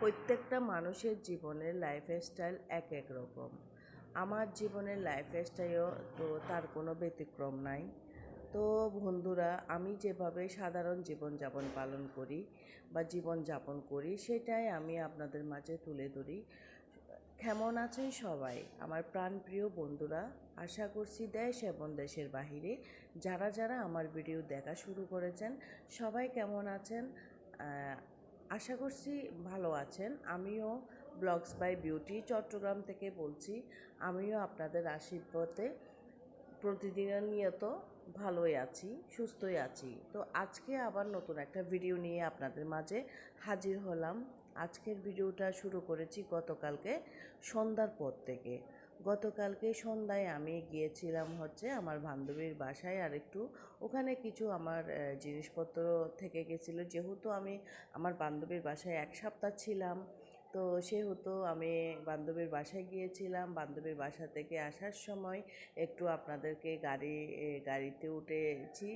প্রত্যেকটা মানুষের জীবনের লাইফস্টাইল এক এক রকম। আমার জীবনের লাইফস্টাইলও তো তার কোনো ব্যতিক্রম নাই। তো বন্ধুরা, আমি যেভাবে সাধারণ জীবনযাপন পালন করি বা জীবনযাপন করি, সেটাই আমি আপনাদের মাঝে তুলে ধরি। কেমন আছেন সবাই? আমার প্রাণপ্রিয় বন্ধুরা, আশা করছি দেশ এবং দেশের বাহিরে যারা যারা আমার ভিডিও দেখা শুরু করেছেন, সবাই কেমন আছেন? আশা করছি ভালো আছেন। আমিও ব্লগস বাই বিউটি চট্টগ্রাম থেকে বলছি, আমিও আপনাদের আশীর্বাদে প্রতিদিনিয়ত ভালোই আছি, সুস্থই আছি। তো আজকে আবার নতুন একটা ভিডিও নিয়ে আপনাদের মাঝে হাজির হলাম। আজকের ভিডিওটা শুরু করেছি গতকালকে সন্ধ্যার পর থেকে। গতকালকে সন্ধ্যায় আমি গিয়েছিলাম হচ্ছে আমার বান্ধবীর বাসায় আর একটু ওখানে কিছু আমার জিনিসপত্র থেকে গেছিল। যেহেতু আমি আমার বান্ধবীর বাসায় এক সপ্তাহ ছিলাম তো সেহেতু আমি বান্ধবীর বাসায় গিয়েছিলাম। বান্ধবীর বাসা থেকে আসার সময় একটু আপনাদেরকে গাড়ি গাড়িতে উঠেছি।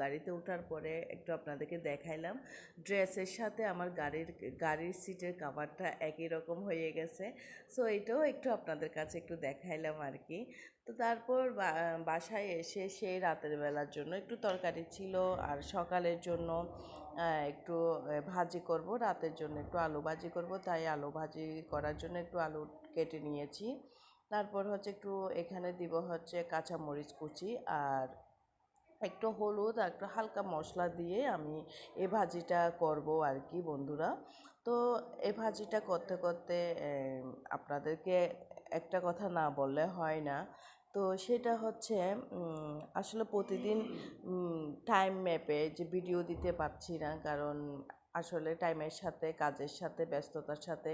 গাড়িতে ওঠার পরে একটু আপনাদেরকে দেখাইলাম। ড্রেসের সাথে আমার গাড়ির গাড়ির সিটের কাভারটা একই রকম হয়ে গেছে। সো এটাও একটু আপনাদের কাছে একটু দেখাইলাম আর কি তো তারপর বাসায় এসে সেই রাতের বেলার জন্য একটু তরকারি ছিল। আর সকালের জন্য একটু ভাজি করব, রাতের জন্য একটু আলু ভাজি করব, তাই আলু ভাজি করার জন্য একটু আলু কেটে নিয়েছি। তারপর হচ্ছে একটু এখানে দিব হচ্ছে কাঁচা মরিচ কুচি আর একটু হলুদ আর একটু হালকা মশলা দিয়ে আমি এ ভাজিটা করব আর কি বন্ধুরা। তো এ ভাজিটা করতে করতে আপনাদেরকে একটা কথা না বললে হয় না। তো সেটা হচ্ছে আসলে প্রতিদিন টাইম ম্যাপে যে ভিডিও দিতে পারছি না, কারণ আসলে টাইমের সাথে, কাজের সাথে, ব্যস্ততার সাথে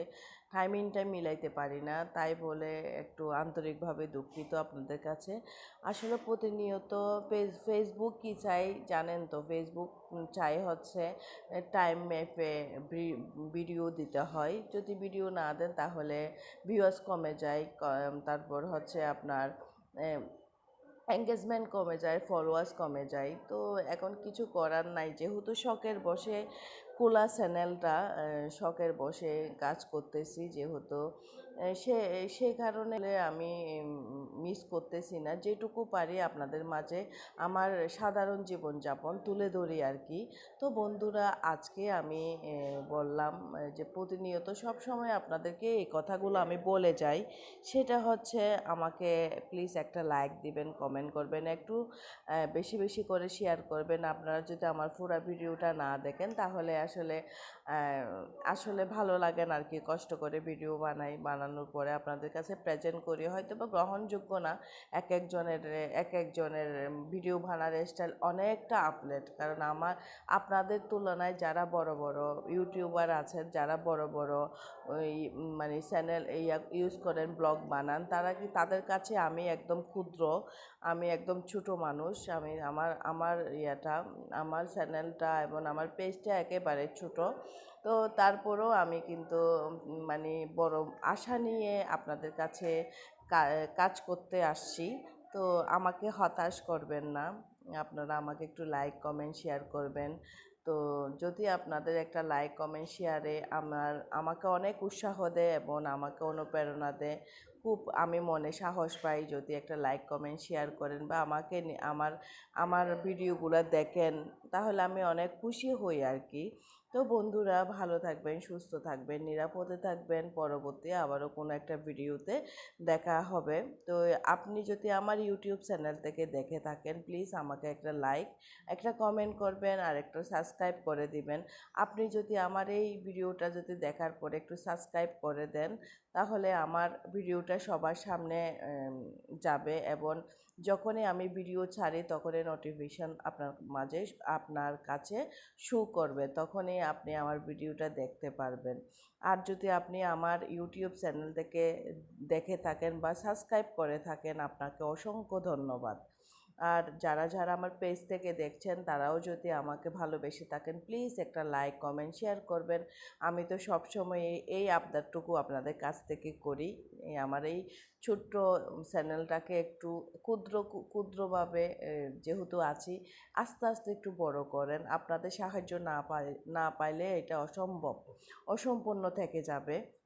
টাইমিংটা মিলাইতে পারি না। তাই বলে একটু আন্তরিকভাবে দুঃখিত আপনাদের কাছে। আসলে প্রতিনিয়ত ফেস- ফেসবুক কি চাই জানেন তো? ফেসবুক চাই হচ্ছে টাইম ম্যাপে ভিডিও দিতে হয়। যদি ভিডিও না দেন তাহলে ভিউয়ার্স কমে যায়। তারপর হচ্ছে আপনার এঙ্গেজমেন্ট কমে যায় ফলোয়ার্স কমে যায়। তো এখন কিছু করার নাই, যেহেতু শখের বসে কোলা চ্যানেলটা শখের বসে কাজ করতেছি, যেহেতু সে সেই কারণে আমি মিস করতেছি না। যেটুকু পারি আপনাদের মাঝে আমার সাধারণ জীবনযাপন তুলে ধরি আর কি। তো বন্ধুরা, আজকে আমি বললাম যে প্রতিনিয়ত সব সময় আপনাদেরকে এই কথাগুলো আমি বলে যাই। সেটা হচ্ছে আমাকে প্লিজ একটা লাইক দিবেন কমেন্ট করবেন, একটু বেশি বেশি করে শেয়ার করবেন। আপনারা যদি আমার পুরো ভিডিওটা না দেখেন, তাহলে আসলে আসলে ভালো লাগে না আর কি, কষ্ট করে ভিডিও বানাই বানানোর পরে আপনাদের কাছে প্রেজেন্ট করি। হয়তো বা গ্রহণযোগ্য না, এক একজনের এক একজনের ভিডিও বানানোর স্টাইল অনেকটা আপলেট কারণ আমার, আপনাদের তুলনায় যারা বড় বড় ইউটিউবার আছেন, যারা বড় বড় ওই মানে চ্যানেল ইউজ করেন ব্লগ বানান, তারা কি তাদের কাছে আমি একদম ক্ষুদ্র, আমি একদম ছোট মানুষ, আমি আমার আমার ইয়াটা, আমার চ্যানেলটা এবং আমার পেজটা একেবারে ছোট। তো তারপরও আমি কিন্তু মানে বড় আশা নিয়ে আপনাদের কাছে কাজ করতে আসছি। তো আমাকে হতাশ করবেন না। আপনারা আমাকে একটু লাইক কমেন্ট শেয়ার করবেন। তো যদি আপনাদের একটা লাইক কমেন্ট শেয়ারে আমার, আমাকে অনেক উৎসাহ দেয় এবং আমাকে অনুপ্রেরণা দেয় খুব আমি মনে সাহস পাই যদি একটা লাইক কমেন্ট শেয়ার করেন বা আমাকে আমার আমার ভিডিওগুলো দেখেন, তাহলে আমি অনেক খুশি হই আর কি তো বন্ধুরা, ভালো থাকবেন, সুস্থ থাকবেন, নিরাপদে থাকবেন। পরবর্তী আবারও কোনো একটা ভিডিওতে দেখা হবে। তো আপনি যদি আমার ইউটিউব চ্যানেল থেকে দেখে থাকেন প্লিজ আমাকে একটা লাইক একটা কমেন্ট করবেন আর একটা সাবস্ক্রাইব করে দিবেন। আপনি যদি আমার এই ভিডিওটা যদি দেখার পরে একটু সাবস্ক্রাইব করে দেন, তাহলে আমার ভিডিওটা সবার সামনে যাবে এবং যখনই আমি ভিডিও ছাড়ি তখনই নোটিফিকেশন আপনার মাঝে আপনার কাছে শো করবে, তখনই আপনি আমার ভিডিওটা দেখতে পারবেন। আর যদি আপনি আমার ইউটিউব চ্যানেল থেকে দেখে থাকেন বা সাবস্ক্রাইব করে থাকেন, আপনাকে অসংখ্য ধন্যবাদ। আর যারা যারা আমার পেজ থেকে দেখছেন, তারাও যদি আমাকে ভালোবেসে থাকেন প্লিজ একটা লাইক কমেন্ট শেয়ার করবেন। আমি তো সবসময় এই- আবদারটুকু আপনাদের কাছ থেকে করি। আমার এই ছোট্ট চ্যানেলটাকে একটু ক্ষুদ্র, ক্ষুদ্রভাবে যেহেতু আছি, আস্তে আস্তে একটু বড় করেন। আপনাদের সাহায্য না পাই, না পাইলে এটা অসম্ভব, অসম্পূর্ণ থেকে যাবে।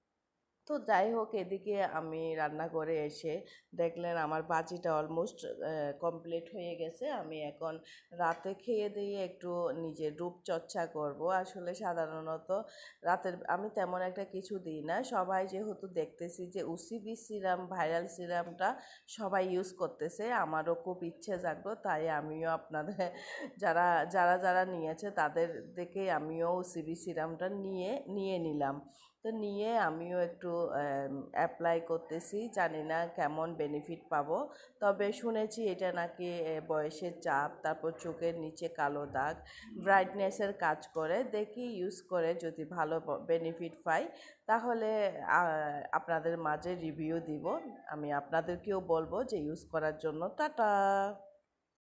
তো যাই হোক, এদিকে আমি রান্না করে এসে দেখলেন আমার বাজিটা অলমোস্ট কমপ্লিট হয়ে গেছে। আমি এখন রাতে খেয়ে দিয়ে একটু নিজের রূপচর্চা করব। আসলে সাধারণত রাতের, আমি তেমন একটা কিছু দিই না। সবাই যেহেতু দেখতেছি যে উসিবি সিরাম ভাইরাল সিরামটা সবাই ইউজ করতেছে। আমারও খুব ইচ্ছে জাগলো, তাই আমিও আপনাদের, যারা যারা যারা নিয়েছে তাদের দেখে আমিও সিবি সিরামটা নিয়ে নিয়ে নিলাম। তো নিয়ে আমিও একটু অ্যাপ্লাই করতেছি। জানি না কেমন বেনিফিট পাবো। তবে শুনেছি এটা নাকি বয়সের চাপ তারপর চোখের নিচে কালো দাগ ব্রাইটনেসের কাজ করে। দেখি ইউজ করে যদি ভালো বেনিফিট পাই তাহলে আপনাদের মাঝে রিভিউ দিব। আমি আপনাদেরকেও বলব যে ইউজ করার জন্য। টাটা!